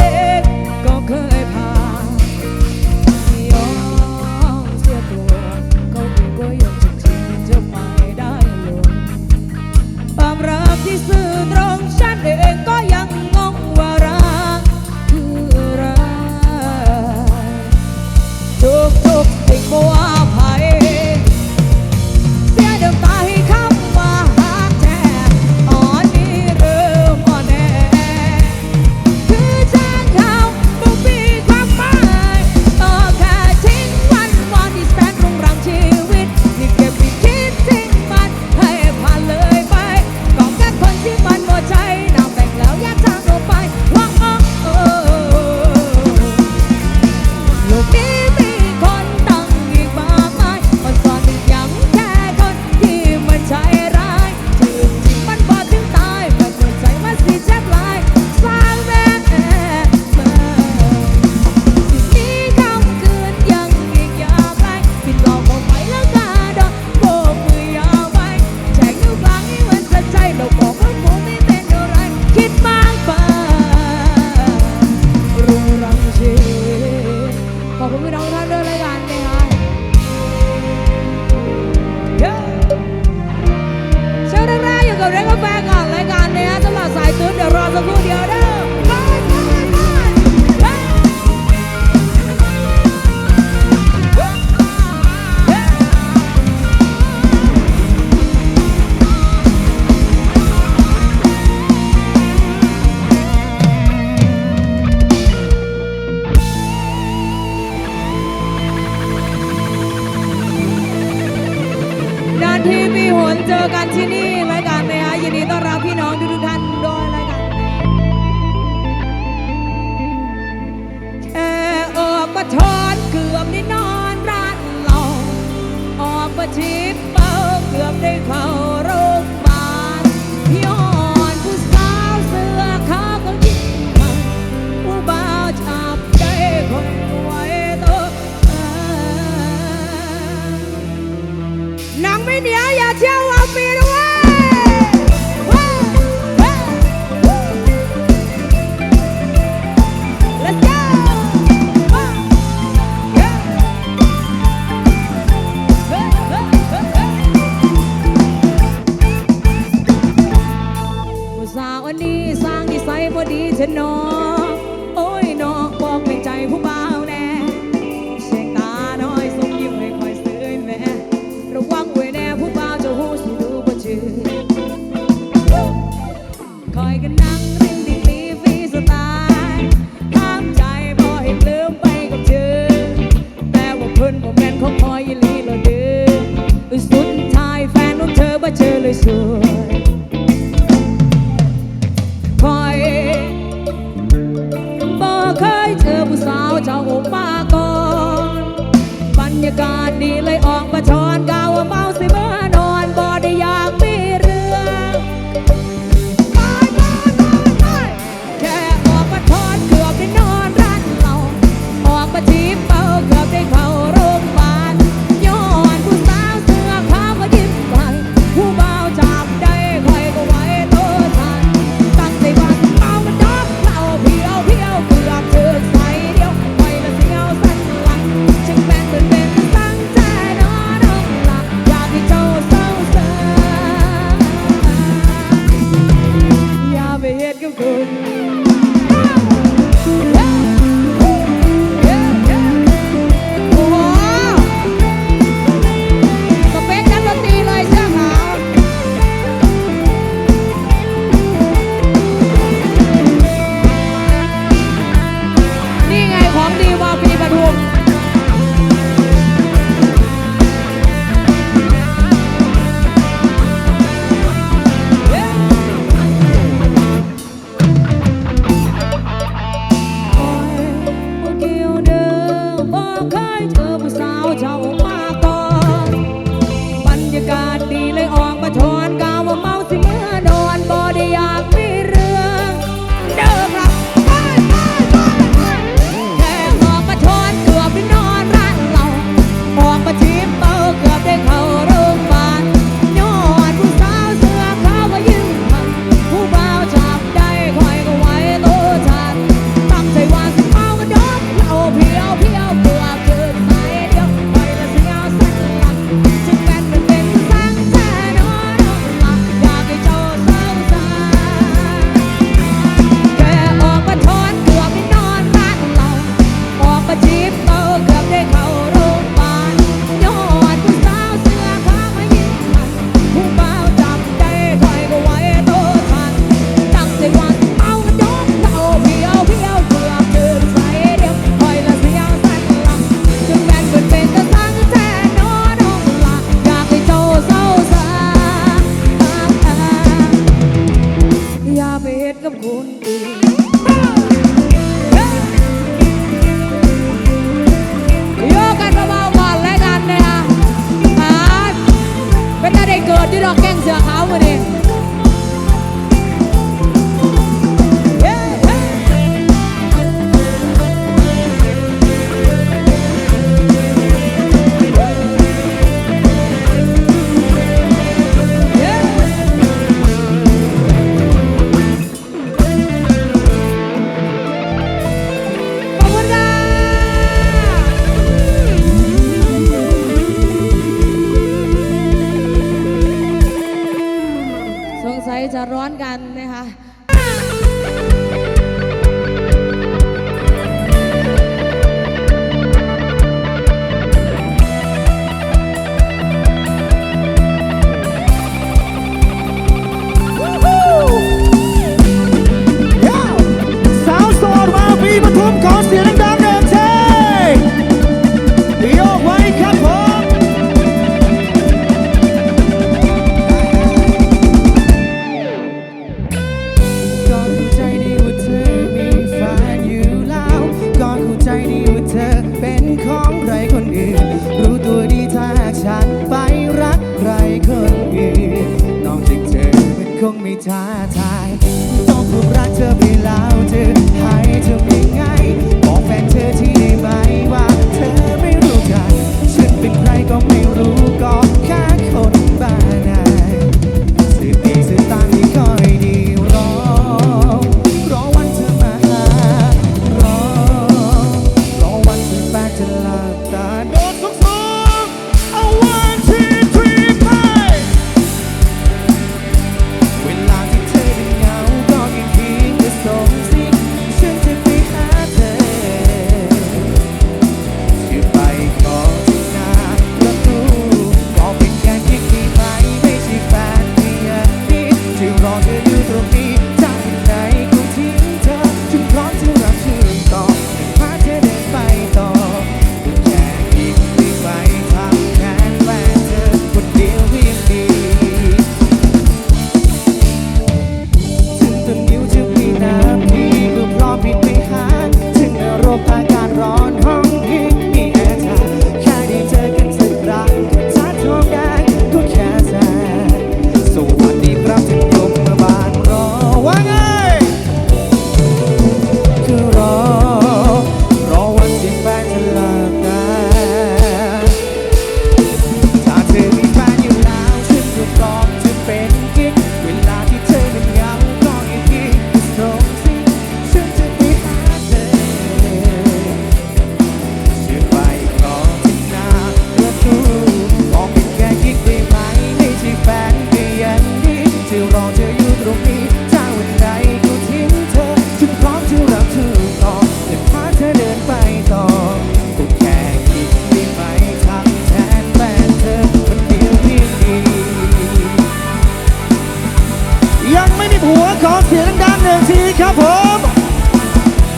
ser. นเจอกันที่นี่รายการนะคะยินดีต้อนรับพี่น้องทุกท่านด้วยรายการเออออกมาะทอนเกือบได้นอนร้านเราออกมาทิพเป้าเกือบได้เขา walking. ก็ไม่รู้ก็แค่ หัวขอเสียงดังหนึ่งทีครับผม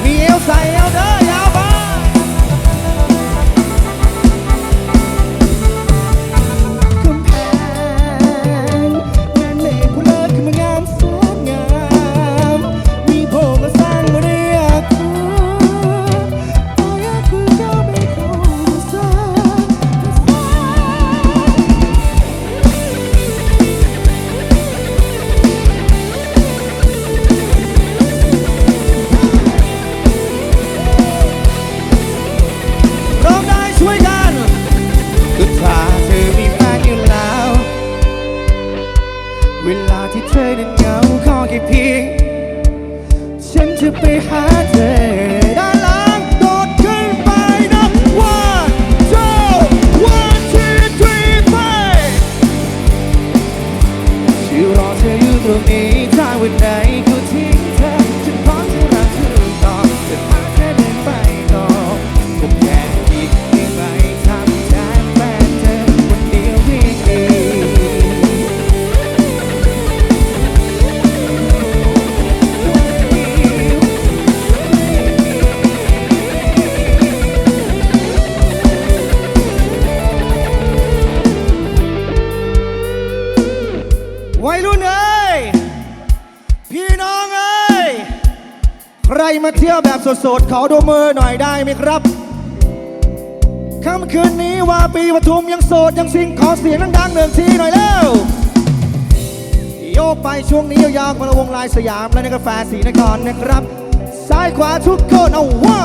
มีเอวใส่เอวเด้อ สดๆเขอดูมือหน่อยได้ไหมครับค่ำคืนนี้วาปีปทุมยังโสดยังสิงขอเสียงดังๆหนึ่งทีหน่อยแล้วโยกไปช่วงนี้ยาวๆพลวงลายสยามและในกาแฟสีนครนะครับ ซ้ายขวาทุกคนเอาว่า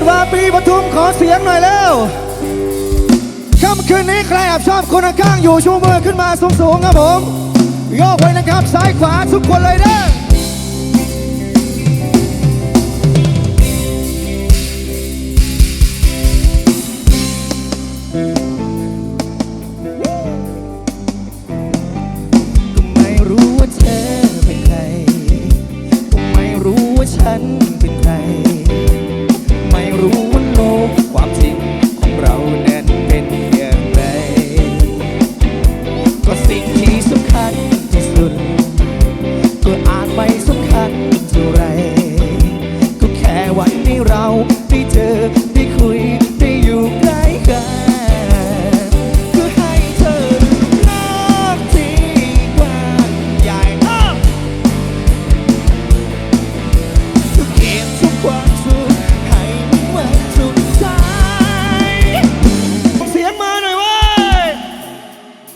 ดวาปีปทุมขอเสียงหน่อยแล้วค่ำคืนนี้ใครแอบชอบคนข้างอยู่ชูมือขึ้นมาสูงๆครับผมโยกไว้นะครับซ้ายขวาทุกคนเลยเด้อ